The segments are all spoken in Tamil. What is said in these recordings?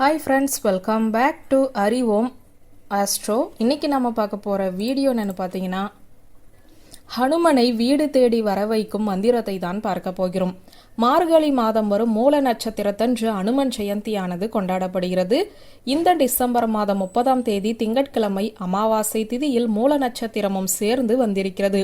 Hi friends welcome back to அறிவோம் ஆஸ்ட்ரோ இன்னைக்கு நம்ம பார்க்க போகிற வீடியோ என்னென்னு பார்த்தீங்கன்னா ஹனுமனை வீடு தேடி வர வைக்கும் மந்திரத்தை தான் பார்க்க போகிறோம். மார்கழி மாதம் வரும் மூல நட்சத்திரத்தன்று அனுமன் ஜெயந்தியானது கொண்டாடப்படுகிறது. இந்த டிசம்பர் மாதம் முப்பதாம் தேதி திங்கட்கிழமை அமாவாசை திதியில் மூல நட்சத்திரமும் சேர்ந்து வந்திருக்கிறது.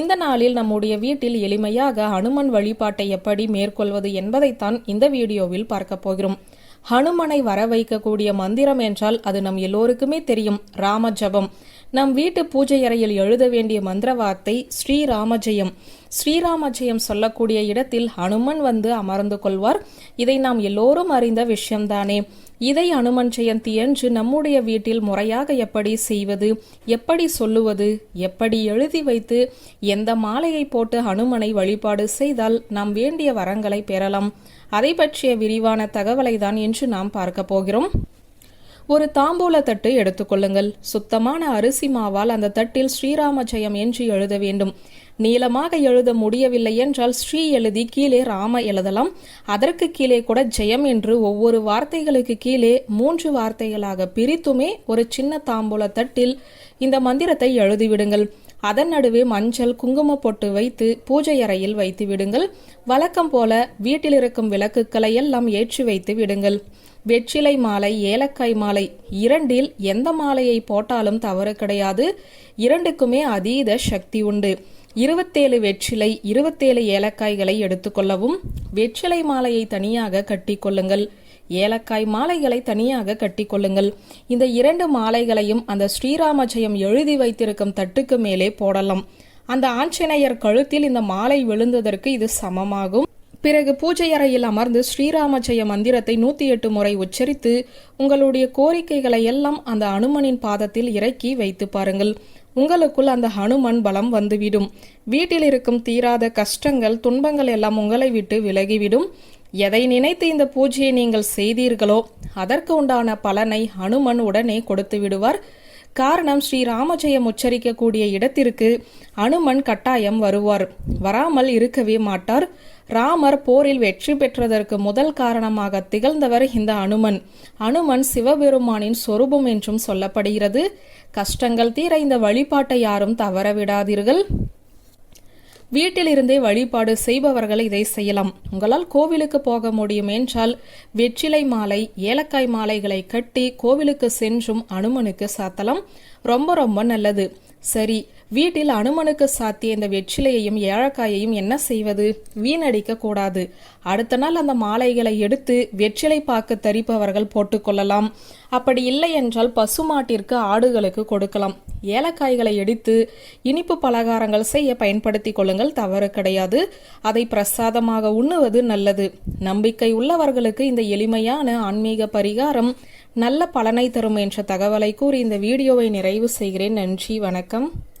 இந்த நாளில் நம்முடைய வீட்டில் எளிமையாக ஹனுமன் வழிபாட்டை எப்படி மேற்கொள்வது என்பதைத்தான் இந்த வீடியோவில் பார்க்க போகிறோம். ஹனுமனை வர வைக்கக்கூடிய மந்திரம் என்றால் அது நம் எல்லோருக்குமே தெரியும் ராம ஜபம் நம் வீட்டு பூஜை அறையில் எழுத வேண்டிய மந்திர வார்த்தை ஸ்ரீராமஜெயம் ஸ்ரீராமஜெயம் சொல்லக்கூடிய இடத்தில் ஹனுமன் வந்து அமர்ந்து கொள்வார். இதை நாம் எல்லோரும் அறிந்த விஷயம்தானே. இதை அனுமன் ஜெயந்தி என்று நம்முடைய வீட்டில் முறையாக எப்படி செய்வது எப்படி சொல்லுவது எப்படி எழுதி வைத்து எந்த மாலையை போட்டு ஹனுமனை வழிபாடு செய்தால் நாம் வேண்டிய வரங்களை பெறலாம். அதை பற்றிய விரிவான தகவலை தான் இன்று நாம் பார்க்க போகிறோம். ஒரு தாம்பூல தட்டு எடுத்துக்கொள்ளுங்கள் சுத்தமான அரிசி மாவால் அந்த தட்டில் ஸ்ரீராம ஜெயம் என்று எழுத வேண்டும். நீளமாக எழுத முடியவில்லை என்றால் ஸ்ரீ எழுதி கீழே ராம எழுதலாம். அதற்கு கீழே கூட ஜெயம் என்று ஒவ்வொரு வார்த்தைகளுக்கு கீழே மூன்று வார்த்தைகளாக பிரித்துமே ஒரு சின்ன தாம்பூல தட்டில் இந்த மந்திரத்தை எழுதிவிடுங்கள். அதன் நடுவே மஞ்சள் குங்கும பொட்டு வைத்து பூஜை அறையில் வைத்து விடுங்கள். வழக்கம் போல வீட்டில் இருக்கும் விளக்குகளை எல்லாம் ஏற்றி வைத்து விடுங்கள். வெற்றிலை மாலை ஏலக்காய் மாலை இரண்டில் எந்த மாலையை போட்டாலும் தவறு கிடையாது. இரண்டுக்குமே அதீத சக்தி உண்டு. இருபத்தேழு வெற்றிலை இருபத்தேழு ஏலக்காய்களை எடுத்துக்கொள்ளவும் வெற்றிலை மாலையை தனியாக கட்டிக்கொள்ளுங்கள் ஏலக்காய் மாலைகளை தனியாக கட்டிக்கொள்ளுங்கள் இந்த இரண்டு மாலைகளையும் அந்த ஸ்ரீராமஜயம் எழுதி வைத்திருக்கும் தட்டுக்கு மேலே போடலாம். அந்த ஆஞ்சநேயர் கழுத்தில் இந்த மாலை விழுந்ததற்கு இது சமமாகும். பிறகு பூஜை அறையில் அமர்ந்து ஸ்ரீராமஜய மந்திரத்தை நூத்தி எட்டு முறை உச்சரித்து உங்களுடைய கோரிக்கைகளை எல்லாம் அந்த அனுமனின் பாதத்தில் இறக்கி வைத்து பாருங்கள். உங்களுக்குள் அந்த ஹனுமன் பலம் வந்துவிடும். வீட்டில் இருக்கும் தீராத கஷ்டங்கள் துன்பங்கள் எல்லாம் உங்களை விட்டு விலகிவிடும். எதை நினைத்து இந்த பூஜையை நீங்கள் செய்தீர்களோ அதற்கு உண்டான பலனை ஹனுமன் உடனே கொடுத்து விடுவார். காரணம் ஸ்ரீ ராமஜெயம் உச்சரிக்கக்கூடிய இடத்திற்கு அனுமன் கட்டாயம் வருவார். வராமல் இருக்கவே மாட்டார். ராமர் போரில் வெற்றி பெற்றதற்கு முதல் காரணமாக திகழ்ந்தவர் இந்த அனுமன் அனுமன் சிவபெருமானின் சொரூபம் என்றும் சொல்லப்படுகிறது. கஷ்டங்கள் தீர இந்த வழிபாட்டை யாரும் தவறவிடாதீர்கள். வீட்டிலிருந்தே வழிபாடு செய்பவர்கள் இதை செய்யலாம். உங்களால் கோவிலுக்கு போக முடியும் என்றால் வெற்றிலை மாலை ஏலக்காய் மாலைகளை கட்டி கோவிலுக்கு சென்றும் அனுமனுக்கு சாத்தலாம். ரொம்ப ரொம்ப நல்லது. சரி வீட்டில் அனுமனுக்கு சாத்திய இந்த வெற்றிலையையும் ஏழக்காயையும் என்ன செய்வது? வீணடிக்க கூடாது. அடுத்த நாள் அந்த மாலைகளை எடுத்து வெற்றிலை பாக்கு தரிப்பவர்கள் போட்டுக்கொள்ளலாம் அப்படி இல்லை என்றால் பசுமாட்டிற்கு ஆடுகளுக்கு கொடுக்கலாம். ஏலக்காய்களை எடுத்து இனிப்பு பலகாரங்கள் செய்ய பயன்படுத்தி கொள்ளுங்கள் தவறு கிடையாது. அதை பிரசாதமாக உண்ணுவது நல்லது. நம்பிக்கை உள்ளவர்களுக்கு இந்த எளிமையான ஆன்மீக பரிகாரம் நல்ல பலனை தரும் என்ற தகவலை கூறி இந்த வீடியோவை நிறைவு செய்கிறேன். நன்றி வணக்கம். வணக்கம்.